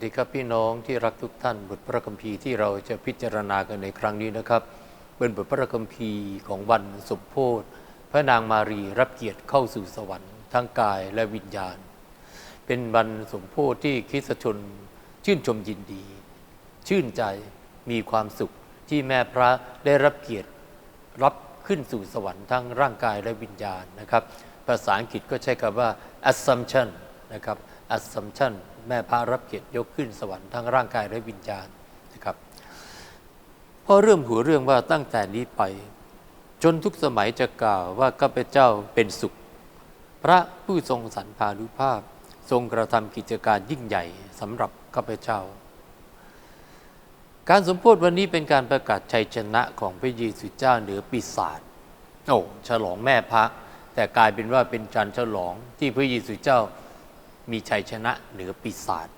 วัสดีครับพี่น้องที่รักทุกท่านบทพระคัมภีร์ที่เราจะพิจารณากันในครั้งนี้นะครับ เป็นบทพระคัมภีร์ของวันสมโพธิพระนางมารีรับเกียรติเข้าสู่สวรรค์ทั้งกายและวิญญาณ เป็นวันสมโพธิที่คริสชนชื่นชมยินดี ชื่นใจมีความสุขที่แม่พระได้รับเกียรติรับขึ้นสู่สวรรค์ทั้งร่างกายและวิญญาณนะครับ ภาษาอังกฤษก็ใช้คำว่า assumption นะครับ assumption แม่พระรับเกียรติยกขึ้นสวรรค์ทั้งร่างกายและวิญญาณนะครับพอเริ่มหัวเรื่องว่าตั้งแต่นี้ไป จนทุกสมัยจะกล่าวว่าข้าพเจ้าเป็นสุข พระผู้ทรงสรรพานุภาพ ทรงกระทำกิจการยิ่งใหญ่สำหรับข้าพเจ้า การสมโพธิวันนี้เป็นการประกาศชัยชนะของพระเยซูเจ้าเหนือปีศาจโอ้ฉลองแม่พระแต่กลายเป็นว่าเป็นจันฉลองที่พระเยซูเจ้า มีชัยชนะเหนือปีศาจ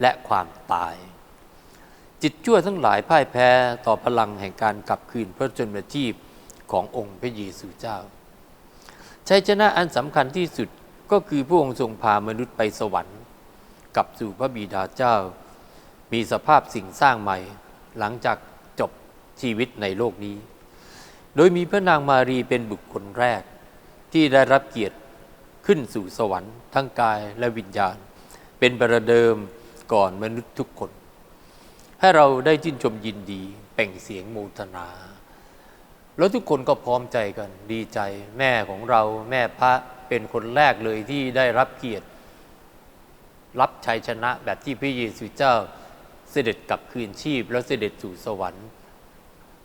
และความตาย จิตชั่วทั้งหลายพ่ายแพ้ต่อพลังแห่งการกลับคืนพระชนมชีพขององค์พระเยซูเจ้าชัยชนะอันสำคัญที่สุดก็คือพระองค์ทรงพามนุษย์ไปสวรรค์กลับสู่พระบิดาเจ้า มีสภาพสิ่งสร้างใหม่ หลังจากจบชีวิตในโลกนี้ โดยมีพระนางมารีเป็นบุคคลแรก ที่ได้รับเกียรติ ขึ้นสู่สวรรค์ทั้งกายและวิญญาณ เป็นประเดิมก่อนมนุษย์ทุกคน ให้เราได้ชื่นชมยินดีเป่งเสียงโมทนา แล้วทุกคนก็พร้อมใจกันดีใจ แม่ของเราแม่พระเป็นคนแรกเลยที่ได้รับเกียรติ รับชัยชนะแบบที่พระเยซูเจ้าเสด็จกลับคืนชีพ แล้วเสด็จสู่สวรรค์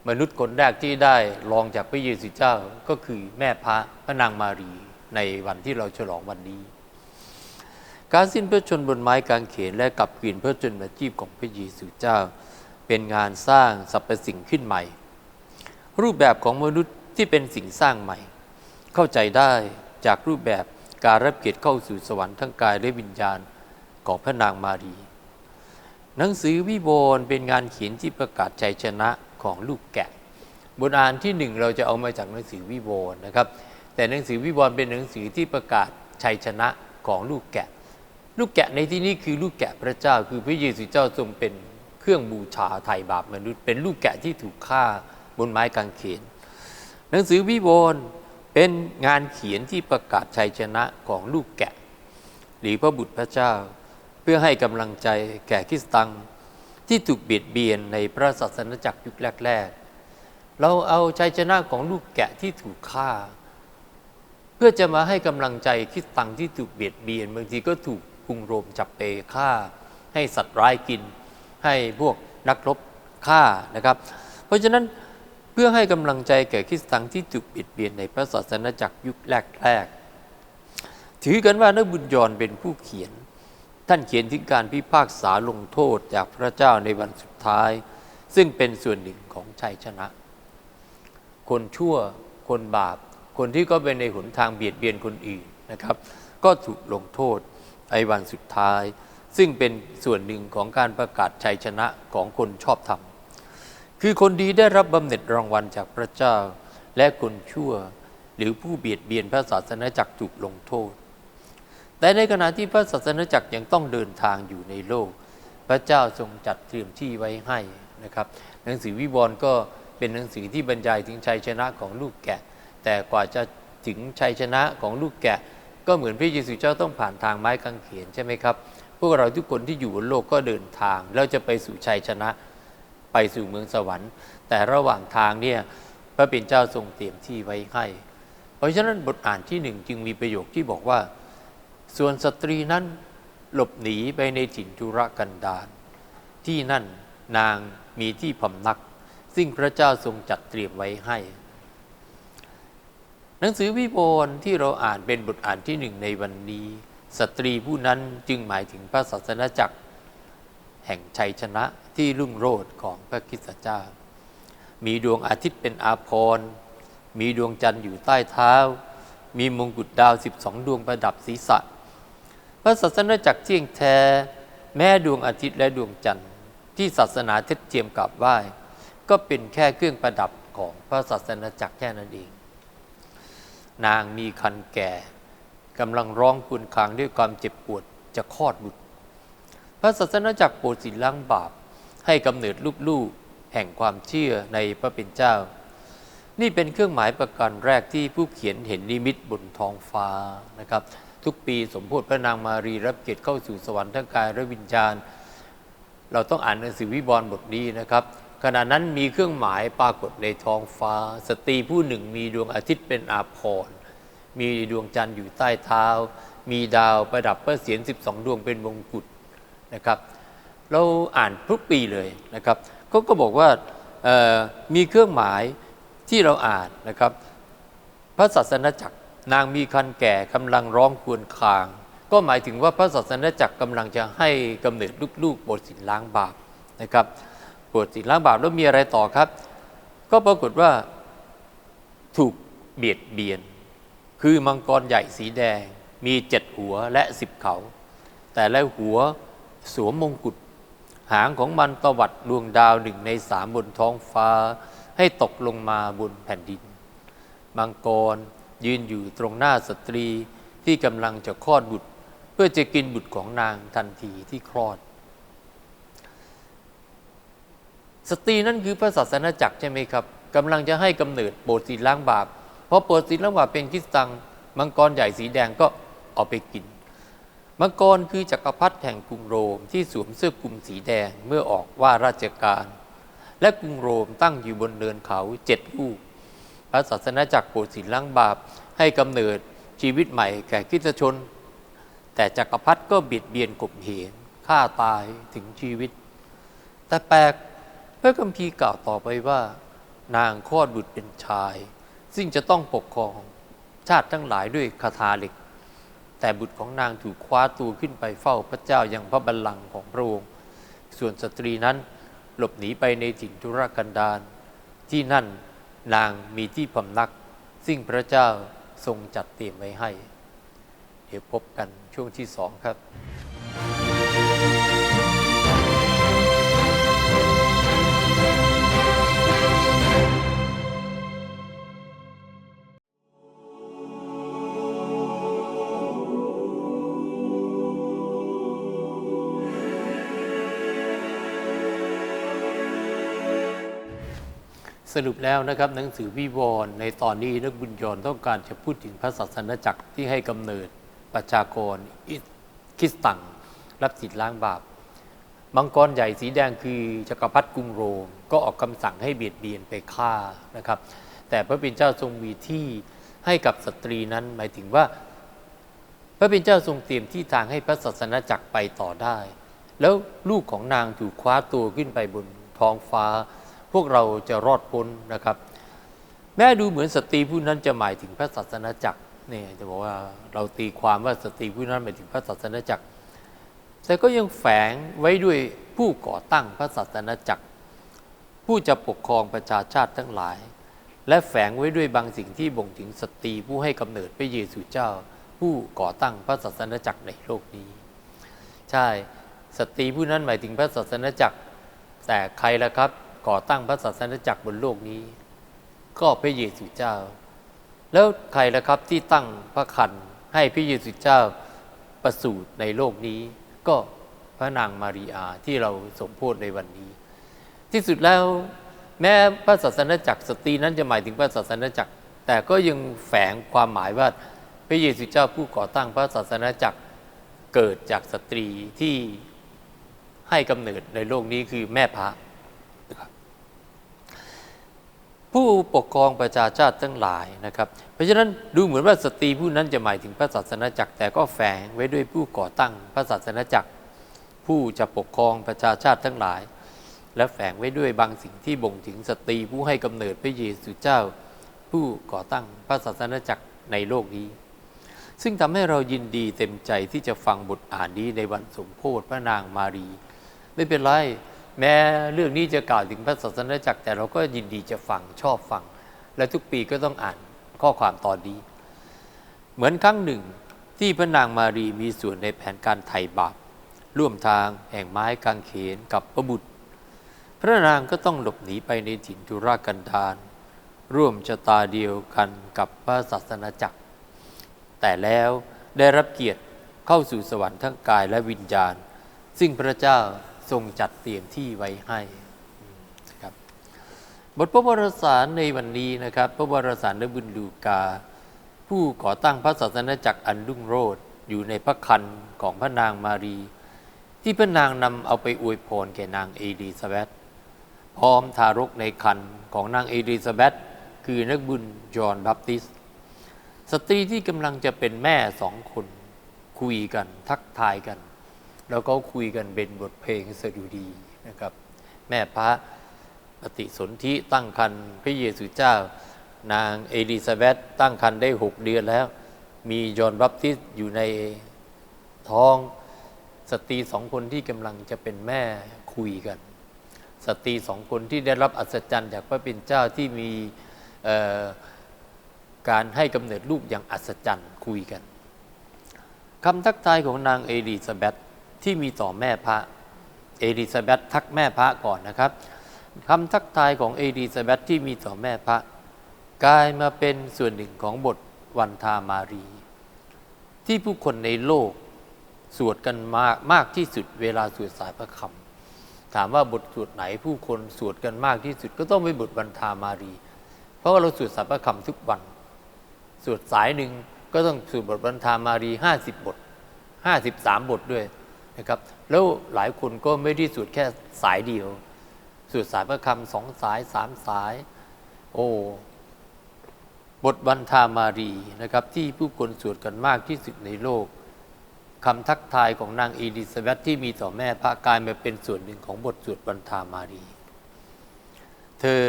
มนุษย์คนแรกที่ได้รองจากพระเยซูเจ้าก็คือแม่พระพระนางมารี ในวันที่เราฉลองวันนี้ การสิ้นพระชนบนไม้กางเขนและกลับคืนพระชนมาชีพของพระเยซูเจ้า เป็นงานสร้างสรรพสิ่งขึ้นใหม่ รูปแบบของมนุษย์ที่เป็นสิ่งสร้างใหม่ เข้าใจได้จากรูปแบบการรับเกียรติเข้าสู่สวรรค์ทั้งกายและวิญญาณของพระนางมารี หนังสือวิโวนเป็นงานเขียนที่ประกาศชัยชนะของลูกแกะ บทอ่านที่หนึ่งเราจะเอามาจากหนังสือวิโวนนะครับ แต่หนังสือวิวรณ์เป็นหนังสือที่ประกาศชัยชนะของลูกแกะ ลูกแกะในที่นี้คือลูกแกะพระเจ้าคือพระเยซูเจ้าทรงเป็นเครื่องบูชาไถ่บาปมนุษย์ เป็นลูกแกะที่ถูกฆ่าบนไม้กางเขน หนังสือวิวรณ์เป็นงานเขียนที่ประกาศชัยชนะของลูกแกะ หรือพระบุตรพระเจ้า เพื่อให้กำลังใจแก่คริสตังที่ถูกเบียดเบียนในพระศาสนจักรยุคแรก ๆ เราเอาชัยชนะของลูกแกะที่ถูกฆ่า พื่อจะมาให้กำลังใจคริสตังที่ถูกเบียดเบียนบางทีก็ถูกกรุงโรมจับไปฆ่า ให้สัตว์ร้ายกิน ให้พวกนักรบฆ่านะครับ เพราะฉะนั้นเพื่อให้กำลังใจแก่คริสตังที่ถูกเบียดเบียนในพระศาสนจักรยุคแรกๆถือกันว่านักบุญยอนเป็นผู้เขียน ท่านเขียนถึงการพิพากษาลงโทษจากพระเจ้าในวันสุดท้าย ซึ่งเป็นส่วนหนึ่งของชัยชนะ คนชั่วคนบาป คนที่ก็เป็นในหนทางเบียดเบียนคนอื่นนะครับ ก็ถูกลงโทษในวันสุดท้าย ซึ่งเป็นส่วนหนึ่งของการประกาศชัยชนะของคนชอบธรรม คือคนดีได้รับบำเหน็จรางวัลจากพระเจ้า และคนชั่วหรือผู้เบียดเบียนพระศาสนาจักรถูกลงโทษ แต่ในขณะที่พระศาสนาจักรยังต้องเดินทางอยู่ในโลก พระเจ้าทรงจัดเตรียมที่ไว้ให้นะครับ หนังสือวิวรณ์ก็เป็นหนังสือที่บรรยายถึงชัยชนะของลูกแกะ แต่กว่าจะถึงชัยชนะของลูกแกะ ก็เหมือนพระเยซูเจ้าต้องผ่านทางไม้กางเขนใช่ไหมครับ พวกเราทุกคนที่อยู่บนโลกก็เดินทาง แล้วจะไปสู่ชัยชนะไปสู่เมืองสวรรค์ แต่ระหว่างทางเนี่ยพระเป็นเจ้าทรงเตรียมที่ไว้ให้ เพราะฉะนั้นบทอ่านที่หนึ่งจึงมีประโยคที่บอกว่า ส่วนสตรีนั้นหลบหนีไปในถิ่นทุรกันดารที่นั่นนางมีที่พำนัก ซึ่งพระเจ้าทรงจัดเตรียมไว้ให้ หนังสือวิโวนที่เราอ่านเป็นบทอ่านที่หนึ่งในวันนี้ สตรีผู้นั้นจึงหมายถึงพระศาสนาจักร แห่งชัยชนะที่รุ่งโรจน์ของพระคิสเจ้า มีดวงอาทิตย์เป็นอาภรณ์มีดวงจันทร์อยู่ใต้เท้า มีมงกุฎดาวสิบสองดวงประดับศีรษะ พระศาสนาจักรเที่ยงแท้ แม้ดวงอาทิตย์และดวงจันทร์ ที่ศาสนาเท็จเทียมกราบไหว้ก็เป็นแค่เครื่องประดับของพระศาสนาจักรแค่นั้นเอง นางมีคันแก่กำลังร้องครวญคางด้วยความเจ็บปวดจะคลอดบุตร พระศาสนาจักรโปรดสิล้างบาป ให้กำเนิดลูกๆแห่งความเชื่อในพระเป็นเจ้า นี่เป็นเครื่องหมายประการแรกที่ผู้เขียนเห็นนิมิตบนท้องฟ้านะครับ ทุกปีสมโพธิพระนางมารีรับเกียรติเข้าสู่สวรรค์ทั้งกายและวิญญาณ เราต้องอ่านหนังสือวิบรบทนี้นะครับ ขณะนั้นมีเครื่องหมายปรากฏในท้องฟ้า สตรีผู้หนึ่งมีดวงอาทิตย์เป็นอาภรณ์มีดวงจันทร์อยู่ใต้เท้า มีดาวประดับพระเศียร12 ดวงเป็นมงกุฎนะครับ เราอ่านทุกปีเลยนะครับก็ก็บอกว่ามีเครื่องหมายที่เราอ่านนะครับ พระศาสนาจักรนางมีคันแก่กำลังร้องควญคาง ก็หมายถึงว่าพระศาสนาจักรกำลังจะให้กำเนิดลูกๆบทสินล้างบาปนะครับ บทสินล้างบาปแล้วมีอะไรต่อครับ ก็ปรากฏว่าถูกเบียดเบียน คือมังกรใหญ่สีแดง มีเจ็ดหัวและสิบเขา แต่ละหัวสวมมงกุฎหางของมันตวัดดวงดาวหนึ่งในสามบนท้องฟ้า ให้ตกลงมาบนแผ่นดิน มังกรยืนอยู่ตรงหน้าสตรีที่กำลังจะคลอดบุตร เพื่อจะกินบุตรของนางทันทีที่คลอด สตรีนั่นคือพระศาสนาจักรใช่ไหมครับกำลังจะให้กำเนิดโปรดสีล้างบาปเพราะโปรดสีล้างบาปเป็นคริสตังมังกรใหญ่สีแดงก็เอาไปกิน มังกรคือจักรพรรดิแห่งกรุงโรมที่สวมเสื้อกลุ่มสีแดงเมื่อออกว่าราชการ และกรุงโรมตั้งอยู่บนเนินเขาเจ็ดลูกพระศาสนาจักรโปรดสินล้างบาปให้กำเนิดชีวิตใหม่แก่คริสชน แต่จักรพรรดิก็บียดเบียนข่มเหงฆ่าตายถึงชีวิต แต่แปลก พระคัมภีร์กล่าวต่อไปว่า นางคลอดบุตรเป็นชาย ซึ่งจะต้องปกครองชาติทั้งหลายด้วยคาถาเหล็ก แต่บุตรของนางถูกคว้าตัวขึ้นไปเฝ้าพระเจ้าอย่างพระบัลลังก์ของพระองค์ ส่วนสตรีนั้นหลบหนีไปในถิ่นทุรกันดารที่นั่นนางมีที่พำนัก ซึ่งพระเจ้าทรงจัดเตรียมไว้ให้ เดี๋ยวพบกันช่วงที่สองครับ สรุปแล้วนะครับหนังสือวิวรณ์ในตอนนี้นักบุญยนต้องการจะพูดถึงพระศาสนาจักรที่ให้กำเนิดประชากรอิคริสตังรับสิทธิ์ล้างบาปมังกรใหญ่สีแดงคือจักรพรรดิกรุงโรมก็ออกคำสั่งให้เบียดเบียนไปฆ่านะครับ แต่พระเป็นเจ้าทรงมีที่ให้กับสตรีนั้นหมายถึงว่า พระเป็นเจ้าทรงเตรียมที่ทางให้พระศาสนาจักรไปต่อได้ แล้วลูกของนางถูกคว้าตัวขึ้นไปบนท้องฟ้า พวกเราจะรอดพ้นนะครับ แม้ดูเหมือนสตรีผู้นั้นจะหมายถึงพระศาสนาจักรเนี่ยจะบอกว่าเราตีความว่าสตรีผู้นั้นหมายถึงพระศาสนาจักร แต่ก็ยังแฝงไว้ด้วยผู้ก่อตั้งพระศาสนาจักร ผู้จะปกครองประชาชาติทั้งหลาย และแฝงไว้ด้วยบางสิ่งที่บ่งถึงสตรีผู้ให้กำเนิดพระเยซูเจ้า ผู้ก่อตั้งพระศาสนาจักรในโลกนี้ ใช่สตรีผู้นั้นหมายถึงพระศาสนาจักร แต่ใครล่ะครับ ก่อตั้งพระศาสนาจักรบนโลกนี้ ก็พระเยซูเจ้า แล้วใครล่ะครับที่ตั้งพระคันให้พระเยซูเจ้าประสูติในโลกนี้ ก็พระนางมารีอาที่เราสมโพธิในวันนี้ ที่สุดแล้วแม้พระศาสนาจักรสตรีนั้นจะหมายถึงพระศาสนาจักร แต่ก็ยังแฝงความหมายว่าพระเยซูเจ้าผู้ก่อตั้งพระศาสนาจักรเกิดจากสตรีที่ให้กำเนิดในโลกนี้คือแม่พระนะครับ ผู้ปกครองประชาชาติทั้งหลายนะครับ เพราะฉะนั้นดูเหมือนว่าสตรีผู้นั้นจะหมายถึงพระศาสนาจักรแต่ก็แฝงไว้ด้วยผู้ก่อตั้งพระศาสนาจักร ผู้จะปกครองประชาชาติทั้งหลาย และแฝงไว้ด้วยบางสิ่งที่บ่งถึงสตรีผู้ให้กำเนิดพระเยซูเจ้า ผู้ก่อตั้งพระศาสนาจักรในโลกนี้ ซึ่งทำให้เรายินดีเต็มใจที่จะฟังบทอ่านนี้ในวันสมโพธิพระนางมารี ไม่เป็นไร แม้เรื่องนี้จะกล่าวถึงพระศาสนาจักรแต่เราก็ยินดีจะฟังชอบฟัง และทุกปีก็ต้องอ่านข้อความตอนนี้ เหมือนครั้งหนึ่งที่พระนางมารีมีส่วนในแผนการไถ่บาปร่วมทางแห่งไม้กางเขนกับพระบุตร พระนางก็ต้องหลบหนีไปในถิ่นทุรกันดารร่วมชะตาเดียวกันกับพระศาสนาจักร แต่แล้วได้รับเกียรติเข้าสู่สวรรค์ทั้งกายและวิญญาณ ซึ่งพระเจ้า ทรงจัดเตรียมที่ไว้ให้ครับบทพระวรสารในวันนี้นะครับ พระวรสารนบุญลูกา ผู้ก่อตั้งพระศาสนาจักรอันรุ่งโรจน์อยู่ในพระคันของพระนางมารี ที่พระนางนำเอาไปอวยพรแก่นางเอลิซาเบธพร้อมทารกในคันของนางเอลิซาเบธคือนักบุญจอห์นบัพติสต์สตรีที่กำลังจะเป็นแม่สองคน คุยกันทักทายกัน แล้วก็คุยกันเป็นบทเพลงสดุดีนะครับ แม่พระปฏิสนธิตั้งคันพระเยซูเจ้า นางเอลิซาเบธตั้งคันได้หกเดือนแล้ว มียอนบัพติสอยู่ในท้องสตรีสองคนที่กำลังจะเป็นแม่คุยกัน สตรีสองคนที่ได้รับอัศจรรย์จากพระเป็นเจ้าที่มีการให้กำเนิดลูกอย่างอัศจรรย์คุยกันคำทักทายของนางเอลิซาเบธ ที่มีต่อแม่พระเอลิซาเบธทักแม่พระก่อนนะครับคำทักทายของเอลิซาเบธที่มีต่อแม่พระกลายมาเป็นส่วนหนึ่งของบทวันทามารี ที่ผู้คนในโลกสวดกันมากมากที่สุดเวลาสวดสายพระคำถามว่าบทสวดไหนผู้คนสวดกันมากที่สุด ก็ต้องเป็นบทวันทามารี เพราะว่าเราสวดสายพระคำทุกวันสวดสายหนึ่งก็ต้องสวดบทบรรทามารี50บท53บทด้วย นะครับแล้วหลายคนก็ไม่ได้สวดแค่สายเดียวสวดสายพระคำสองสายสามสาย โอ้บทบรรทามารีนะครับ ที่ผู้คนสวดกันมากที่สุดในโลกคำทักทายของนางอีลิซาเบธที่มีต่อแม่พระกลายมาเป็นส่วนหนึ่งของบทสวดบรรทามารี เธอ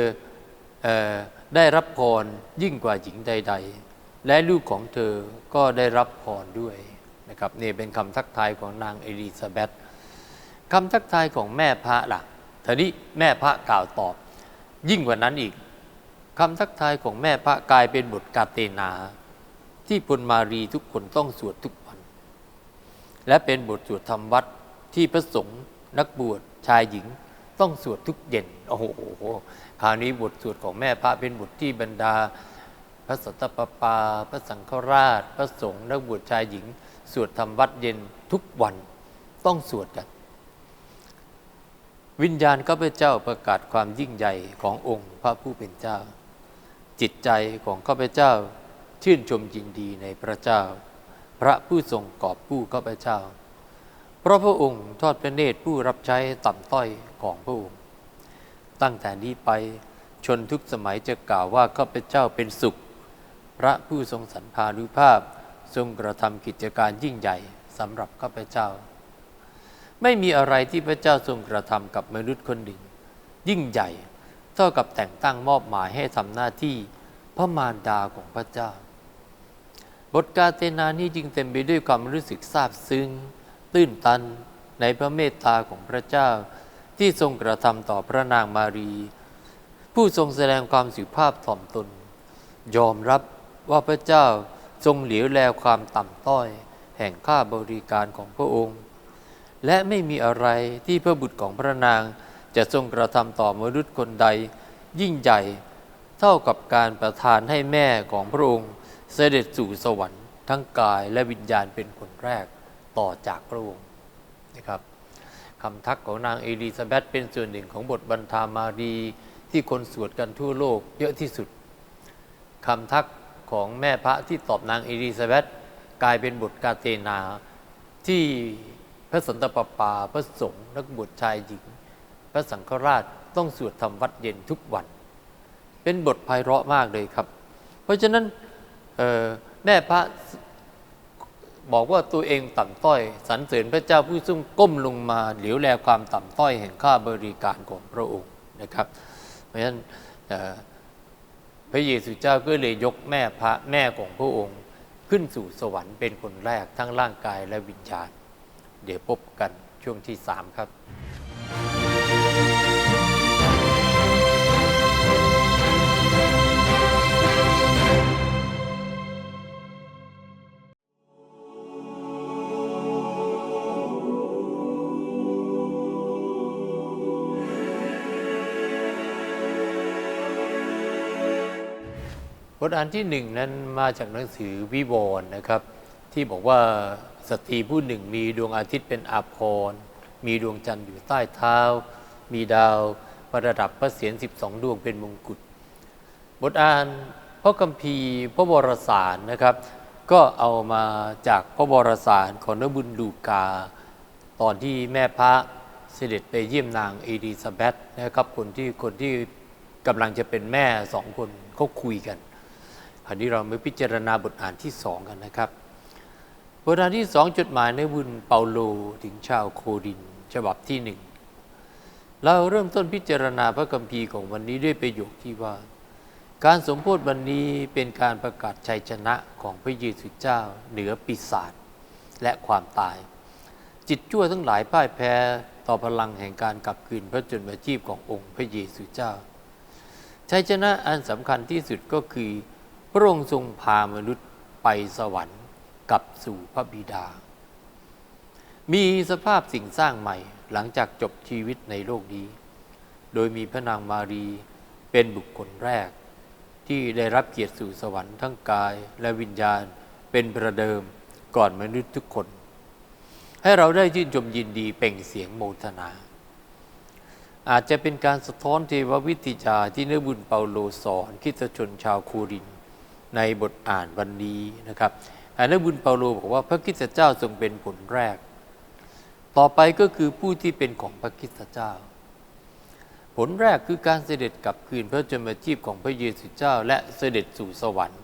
เออได้รับพรยิ่งกว่าหญิงใด ๆ และลูกของเธอก็ได้รับพรด้วย นะครับนี่เป็นคำทักทายของนางเอลิซาเบธคำทักทายของแม่พระล่ะทีนี้แม่พระกล่าวตอบ ยิ่งกว่านั้นอีกคำทักทายของแม่พระกลายเป็นบทกาเตนา ที่พลมารีทุกคนต้องสวดทุกวัน และเป็นบทสวดธรรมวัดที่พระสงฆ์นักบวชชายหญิงต้องสวดทุกเย็น โอ้โห คราวนี้บทสวดของแม่พระเป็นบทที่บรรดา พระสัตตปปา พระสังฆราช พระสงฆ์นักบวชชายหญิง สวดธรรมวัดเย็นทุกวันต้องสวดกัน วิญญาณข้าพเจ้าประกาศความยิ่งใหญ่ขององค์พระผู้เป็นเจ้า จิตใจของข้าพเจ้าชื่นชมยินดีในพระเจ้า พระผู้ทรงกอบผู้ข้าพเจ้า เพราะพระองค์ทอดพระเนตรผู้รับใช้ต่ำต้อยของพระองค์ ตั้งแต่นี้ไปชนทุกสมัยจะกล่าวว่าข้าพเจ้าเป็นสุข พระผู้ทรงสรรพานุภาพ ทรงกระทำกิจการยิ่งใหญ่สำหรับข้าพเจ้า ไม่มีอะไรที่พระเจ้าทรงกระทำกับมนุษย์คนหนึ่ง ยิ่งใหญ่เท่ากับแต่งตั้งมอบหมายให้ทำหน้าที่พระมารดาของพระเจ้า บทกาเตนานี้จึงเต็มไปด้วยความรู้สึกซาบซึ้ง ตื้นตันในพระเมตตาของพระเจ้า ที่ทรงกระทำต่อพระนางมารี ผู้ทรงแสดงความสุภาพถ่อมตน ยอมรับว่าพระเจ้า ทรงเหลียวแลความต่ำต้อย แห่งค่าบริการของพระองค์ และไม่มีอะไรที่พระบุตรของพระนางจะทรงกระทำต่อมนุษย์คนใด ยิ่งใหญ่เท่ากับการประทานให้แม่ของพระองค์ เสด็จสู่สวรรค์ทั้งกายและวิญญาณเป็นคนแรกต่อจากพระองค์นะครับคำทักของนางเอลิซาเบธเป็นส่วนหนึ่งของบทบรรทามารีที่คนสวดกันทั่วโลกเยอะที่สุดคำทัก ของแม่พระที่ตอบนางเอลิซาเบธกลายเป็นบทกาเตนาที่พระสันตะปาปาพระสงฆ์นักบวชชายหญิง พระสังฆราชต้องสวดทำวัดเย็นทุกวัน เป็นบทไพเราะมากเลยครับ เพราะฉะนั้นแม่พระบอกว่าตัวเองต่ำต้อยสรรเสริญพระเจ้าผู้ซึ่งก้มลงมาเหลียวแลความต่ำต้อยแห่งค่าบริการของพระองค์นะครับ เพราะฉะนั้น ระเยซูเจ้าก็เลยยกแม่พระแม่ของพระองค์ขึ้นสู่สวรรค์เป็นคนแรกทั้งร่างกายและวิญญาณ เดี๋ยวพบกันช่วงที่สามครับ ทอ่านที่หนึ่งนั้นมาจากหนังสือวิวรณ์นะครับ ที่บอกว่าสตรีผู้หนึ่งมีดวงอาทิตย์เป็นอาภรณ์มีดวงจันทร์อยู่ใต้เท้า มีดาวประดับพระเศียร12 ดวงเป็นมงกุฎบทอ่านพระคัมภีร์พระวรสารนะครับ ก็เอามาจากพระวรสารของนบุญลูกา ตอนที่แม่พระเสด็จไปเยี่ยมนางเอลิซาเบธนะครับคนที่คนที่กำลังจะเป็นแม่สองคนเขาคุยกัน คราวนี้เรามาพิจารณาบทอ่านที่สองกันนะครับ บทอ่านที่สองจดหมายในบุญเปาโลถึงชาวโคริน ฉบับที่หนึ่งเราเริ่มต้นพิจารณาพระคัมภีร์ของวันนี้ด้วยประโยคที่ว่า การสมโพธิวันนี้เป็นการประกาศชัยชนะของพระเยซูเจ้า เหนือปีศาจและความตาย จิตชั่วทั้งหลายพ่ายแพ้ต่อพลังแห่งการกลับคืนพระชนมาชีพขององค์พระเยซูเจ้าชัยชนะอันสำคัญที่สุดก็คือ พระองค์ทรงพามนุษย์ไปสวรรค์กลับสู่พระบิดา มีสภาพสิ่งสร้างใหม่หลังจากจบชีวิตในโลกนี้ โดยมีพระนางมารีเป็นบุคคลแรก ที่ได้รับเกียรติสู่สวรรค์ทั้งกายและวิญญาณเป็นประเดิมก่อนมนุษย์ทุกคน ให้เราได้ชื่นชมยินดีเป่งเสียงโมทนา อาจจะเป็นการสะท้อนเทววิติจาที่เนื้อบุญเปาโลสอนคริสตชนชาวโคริน ในบทอ่านวันนี้นะครับอันนื้อบุญเปาโลบอกว่าพระคริสตเจ้าทรงเป็นผลแรก ต่อไปก็คือผู้ที่เป็นของพระคริสตเจ้า ผลแรกคือการเสด็จกลับคืนพระชนมาชีพของพระเยซูเจ้า และเสด็จสู่สวรรค์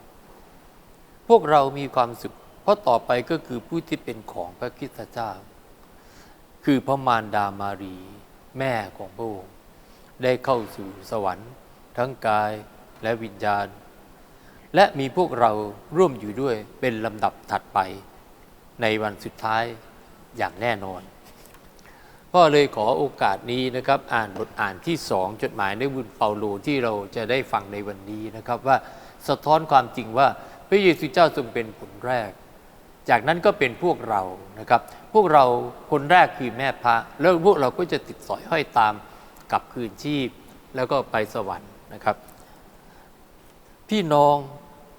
พวกเรามีความสุข เพราะต่อไปก็คือผู้ที่เป็นของพระคริสตเจ้า คือพระมารดามารี แม่ของพระองค์ได้เข้าสู่สวรรค์ ทั้งกายและวิญญาณ และมีพวกเราร่วมอยู่ด้วยเป็นลำดับถัดไป ในวันสุดท้ายอย่างแน่นอนพ่อเลยขอโอกาสนี้นะครับ อ่านบทอ่านที่สองจดหมายในบุญเปาโลที่เราจะได้ฟังในวันนี้นะครับ ว่าสะท้อนความจริงว่าพระเยซูเจ้าทรงเป็นผลแรก จากนั้นก็เป็นพวกเรานะครับ พวกเราคนแรกคือแม่พระ แล้วพวกเราก็จะติดสอยห้อยตามกลับคืนชีพ แล้วก็ไปสวรรค์นะครับ พี่น้อง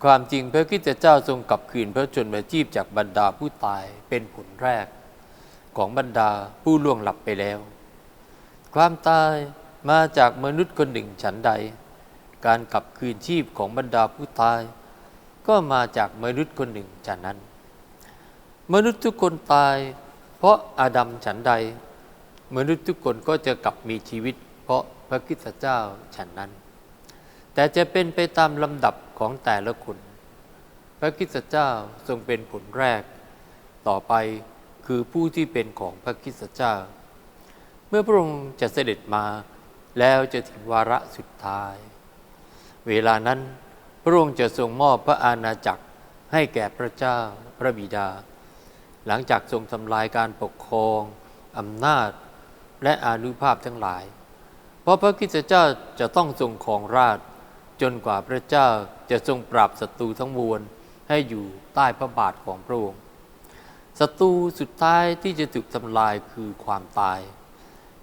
ความจริงพระคริสตเจ้าทรงกลับคืนพระชนมาชีพจากบรรดาผู้ตายเป็นผลแรก ของบรรดาผู้ล่วงหลับไปแล้ว ความตายมาจากมนุษย์คนหนึ่งฉันใด การกลับคืนชีพของบรรดาผู้ตาย ก็มาจากมนุษย์คนหนึ่งฉันนั้น มนุษย์ทุกคนตาย เพราะอาดัมฉันใด มนุษย์ทุกคนก็จะกลับมีชีวิต เพราะพระคริสตเจ้าฉันนั้น แต่จะเป็นไปตามลำดับของแต่ละคน พระคิสเจ้าทรงเป็นผลแรก ต่อไปคือผู้ที่เป็นของพระคิสเจ้า เมื่อพระองค์จะเสด็จมาแล้วจะถึงวาระสุดท้าย เวลานั้นพระองค์จะทรงมอบพระอาณาจักรให้แก่พระเจ้าพระบิดา หลังจากทรงทำลายการปกครองอำนาจและอานุภาพทั้งหลาย เพราะพระคิสเจ้าจะต้องทรงครองราช จนกว่าพระเจ้าจะทรงปราบศัตรูทั้งมวลให้อยู่ใต้พระบาทของพระองค์ศัตรูสุดท้ายที่จะถูกทำลายคือความตาย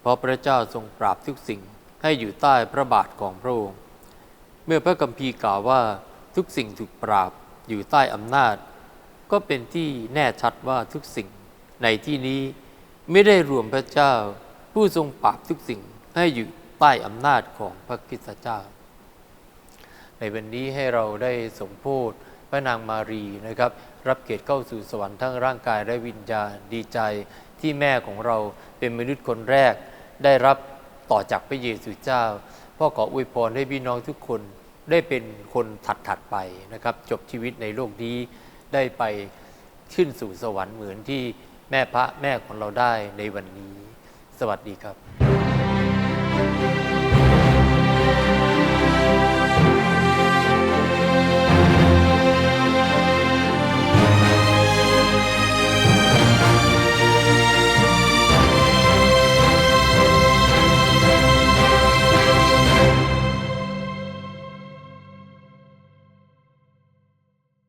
เพราะพระเจ้าทรงปราบทุกสิ่งให้อยู่ใต้พระบาทของพระองค์ เมื่อพระกัมภีร์กล่าวว่าทุกสิ่งถูกปราบอยู่ใต้อำนาจ ก็เป็นที่แน่ชัดว่าทุกสิ่งในที่นี้ไม่ได้รวมพระเจ้า ผู้ทรงปราบทุกสิ่งให้อยู่ใต้อำนาจของพระคิสตเจ้า ในวันนี้ให้เราได้สมโพธพระนางมารีนะครับ รับเกียรติเข้าสู่สวรรค์ทั้งร่างกายและวิญญาณดีใจที่แม่ของเราเป็นมนุษย์คนแรก ได้รับต่อจากพระเยซูเจ้า พ่อขออวยพรให้พี่น้องทุกคนได้เป็นคนถัดๆไปนะครับ จบชีวิตในโลกนี้ได้ไปขึ้นสู่สวรรค์เหมือนที่แม่พระแม่ของเราได้ในวันนี้ สวัสดีครับ